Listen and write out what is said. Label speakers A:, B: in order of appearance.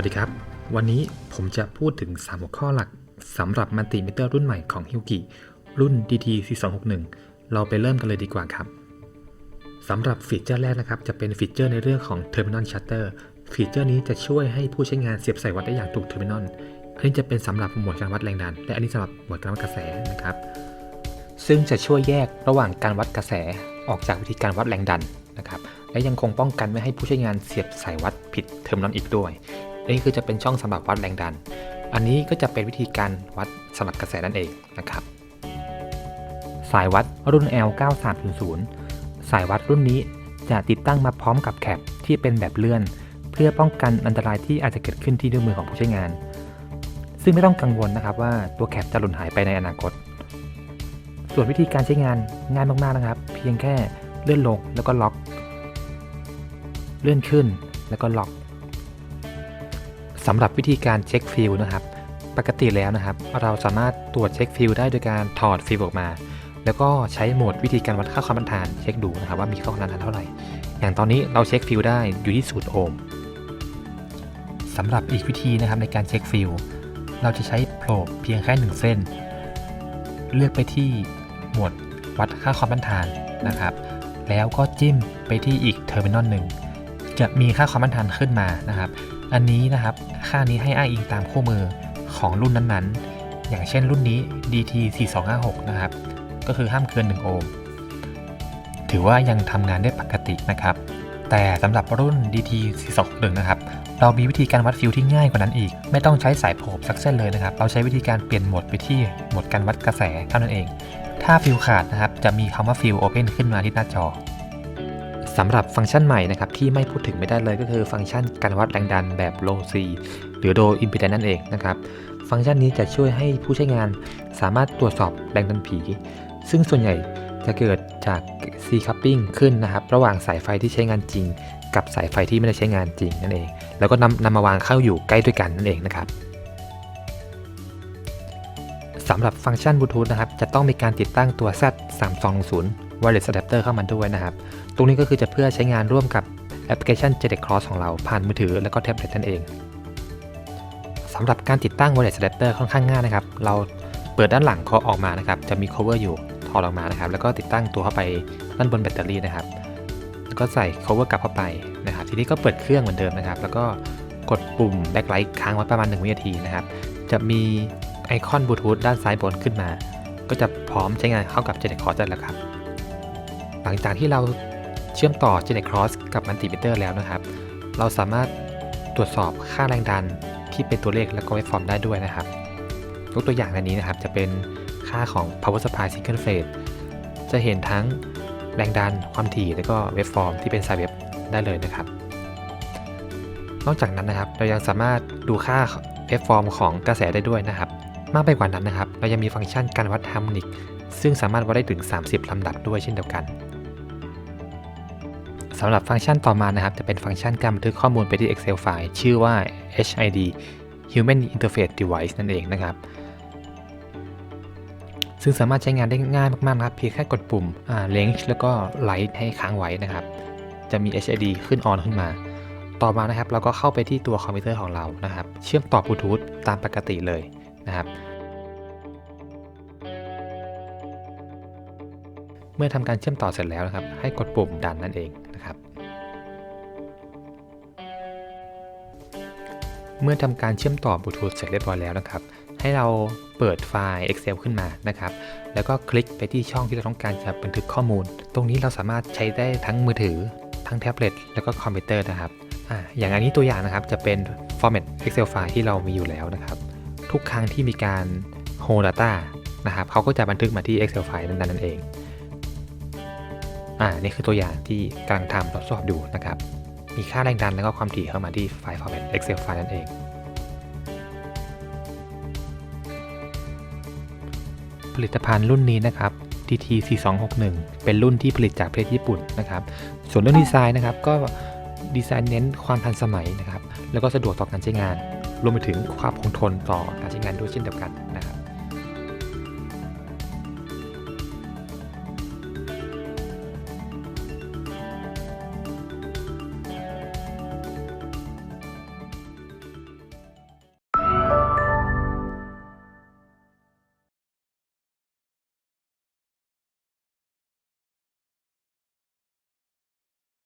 A: วัสดีครับ วันนี้ผมจะพูดถึง 3 หัวข้อหลักสำหรับมัลติมิเตอร์รุ่นใหม่ของ h i l k i รุ่น DT 4261 เราไปเริ่มกันเลยดีกว่าครับสำหรับฟีเจอร์แรกนะครับ จะเป็นฟีเจอร์ในเรื่องของ Terminal Shutter ฟีเจอร์นี้จะช่วยให้ผู้ใช้งานเสียบใส่วัดได้อย่างถูก Terminal อันนี้จะเป็นสำหรับหมวดการวัดแรงดัน และอันนี้สำหรับหมวดการวัดกระแสนะครับ ซึ่งจะช่วยแยกระหว่างการวัดกระแสออกจากวิธีการวัดแรงดันนะครับ และยังคงป้องกันไม่ให้ผู้ใช้งานเสียบสายวัดผิดเทอร์มินอลอีกด้วย นนี้คือจะเป็นช่องสำหรับวัดแรงดัน อันนี้ก็จะเป็นวิธีการวัดสำหรับกระแสนั่นเองนะครับ สายวัดรุ่น L9300 สายวัดรุ่นนี้จะติดตั้งมาพร้อมกับแคปที่เป็นแบบเลื่อน เพื่อป้องกันอันตรายที่อาจจะเกิดขึ้นที่นิ้วมือของผู้ใช้งาน ซึ่งไม่ต้องกังวลนะครับว่าตัวแคปจะหล่นหายไปในอนาคต ส่วนวิธีการใช้งานง่ายมากๆนะครับ เพียงแค่เลื่อนลงแล้วก็ล็อก เลื่อนขึ้นแล้วก็ล็อก สำหรับวิธีการเช็คฟิลนะครับ ปกติแล้วนะครับ เราสามารถตรวจเช็คฟิลได้โดยการถอดฟิลออกมา แล้วก็ใช้โหมดวิธีการวัดค่าความต้านทานเช็คดูนะครับว่ามีค่าความต้านทานเท่าไหร่ อย่างตอนนี้เราเช็คฟิลได้อยู่ที่0โอห์มสำหรับอีกวิธีนะครับในการเช็คฟิลเราจะใช้โผล่เพียงแค่หนึ่งเส้น เลือกไปที่หมวดวัดค่าความต้านทานนะครับ แล้วก็จิ้มไปที่อีกเทอร์มินอลหนึ่งจะมีค่าความต้านทานขึ้นมานะครับ อันนี้นะครับ ค่านี้ให้อ้างอิงตามคู่มือของรุ่นนั้นๆ อย่างเช่นรุ่นนี้ DT 4256นะครับ ก็คือห้ามเกิน 1 โอห์ม ถือว่ายังทำงานได้ปกตินะครับ แต่สำหรับรุ่น DT 4 2 1นะครับ เรามีวิธีการวัดฟิลที่ง่ายกว่านั้นอีก ไม่ต้องใช้สายโผล่สักเส้นเลยนะครับ เราใช้วิธีการเปลี่ยนโหมดไปที่โหมดการวัดกระแสเท่านั้นเอง ถ้าฟิลขาดนะครับ จะมีคำว่าฟิลโอเพนขึ้นมาที่หน้าจอ สำหรับฟังก์ชันใหม่นะครับที่ไม่พูดถึงไม่ได้เลยก็คือฟังก์ชันการวัดแรงดันแบบ low C หรือ low impedance นั่นเองนะครับ ฟังก์ชันนี้จะช่วยให้ผู้ใช้งานสามารถตรวจสอบแรงดันผี ซึ่งส่วนใหญ่จะเกิดจาก C coupling ขึ้นนะครับ ระหว่างสายไฟที่ใช้งานจริง กับสายไฟที่ไม่ได้ใช้งานจริงนั่นเอง แล้วก็นำนำมาวางเข้าอยู่ใกล้ด้วยกันนั่นเองนะครับสำหรับฟังก์ชันบลูทูธนะครับจะต้องมีการติดตั้งตัว Z 3 2 0 Wireless Adapter เข้ามาด้วยนะครับ ตรงนี้ก็คือจะเพื่อใช้งานร่วมกับแอปพลิเคชัน j e t Cross ของเราผ่านมือถือและก็แท็บเล็ตนั่นเองสำหรับการติดตั้ง Wireless Adapter ค่อนข้างง่ายนะครับ เราเปิดด้านหลังเคาะออกมานะครับ จะมี cover อยู่ถอดออกมานะครับ แล้วก็ติดตั้งตัวเข้าไปด้านบนแบตเตอรี่นะครับ แล้วก็ใส่ cover กลับเข้าไปนะครับ ทีนี้ก็เปิดเครื่องเหมือนเดิมนะครับ แล้วก็กดปุ่ม backlight ค้างไว้ประมาณ 1 วินาทีนะครับ จะมีไอคอนบลูทูธด้านซ้ายบนขึ้นมา ก็จะพร้อมใช้งานเข้ากับ j e t Cross ได้แล้วครับ ลังจากที่เราเชื่อมต่อ j e n e Cross กับมัลติมิเตอร์แล้วนะครับ เราสามารถตรวจสอบค่าแรงดันที่เป็นตัวเลขและก็เวฟฟอร์มได้ด้วยนะครับยกตัวอย่างในนี้นะครับจะเป็นค่าของ power supply single phase จะเห็นทั้งแรงดันความถี่และก็เวฟฟอร์มที่เป็นสายเวฟได้เลยนะครับ นอกจากนั้นนะครับเรายังสามารถดูค่าเวฟฟอร์มของกระแสได้ด้วยนะครับ มากไปกว่านั้นนะครับ เรายังมีฟังก์ชันการวัดฮาร์โมนิกซึ่งสามารถวัดได้ถึง 30 ลำดับด้วยเช่นเดียวกัน สำหรับฟังก์ชันต่อมานะครับ จะเป็นฟังก์ชันการบันทึกข้อมูลไปที่ Excel ไฟล์ชื่อว่า HID Human Interface Device นั่นเองนะครับ ซึ่งสามารถใช้งานได้ง่ายมากๆนะครับ เพียงแค่กดปุ่ม Range แล้วก็ Light ให้ค้างไว้นะครับ จะมี HID ขึ้น on ขึ้นมา ต่อมานะครับ เราก็เข้าไปที่ตัวคอมพิวเตอร์ของเรานะครับ เชื่อมต่อบลูทูธตามปกติเลยนะครับ เมื่อทำการเชื่อมต่อเสร็จแล้วนะครับ ให้กดปุ่มดันนั่นเองนะครับ เมื่อทำการเชื่อมต่อบลูทูธเสร็จเรียบร้อยแล้วนะครับ ให้เราเปิดไฟล์ Excel ขึ้นมานะครับ แล้วก็คลิกไปที่ช่องที่เราต้องการจะบันทึกข้อมูล ตรงนี้เราสามารถใช้ได้ทั้งมือถือ ทั้งแท็บเล็ต แล้วก็คอมพิวเตอร์นะครับออย่างอันนี้ตัวอย่างนะครับ จะเป็น format Excel ไฟล์ที่เรามีอยู่แล้วนะครับ ทุกครั้งที่มีการ hold data นะครับเขาก็จะบันทึกมาที่ Excel ไฟล์นั้นนั่นเอง อ่านี่คือตัวอย่างที่กำลังทำทดสอบอยู่นะครับ มีค่าแรงดันแล้วก็ความถี่เข้ามาที่ไฟล์ format Excel ไฟล์นั่นเอง ผลิตภัณฑ์รุ่นนี้นะครับ DT 4261 เป็นรุ่นที่ผลิตจากประเทศญี่ปุ่นนะครับ ส่วนเรื่องดีไซน์นะครับก็ดีไซน์เน้นความทันสมัยนะครับ แล้วก็สะดวกต่อการใช้งาน รวมไปถึงความคงทนต่อการใช้งานด้วยเช่นเดียวกัน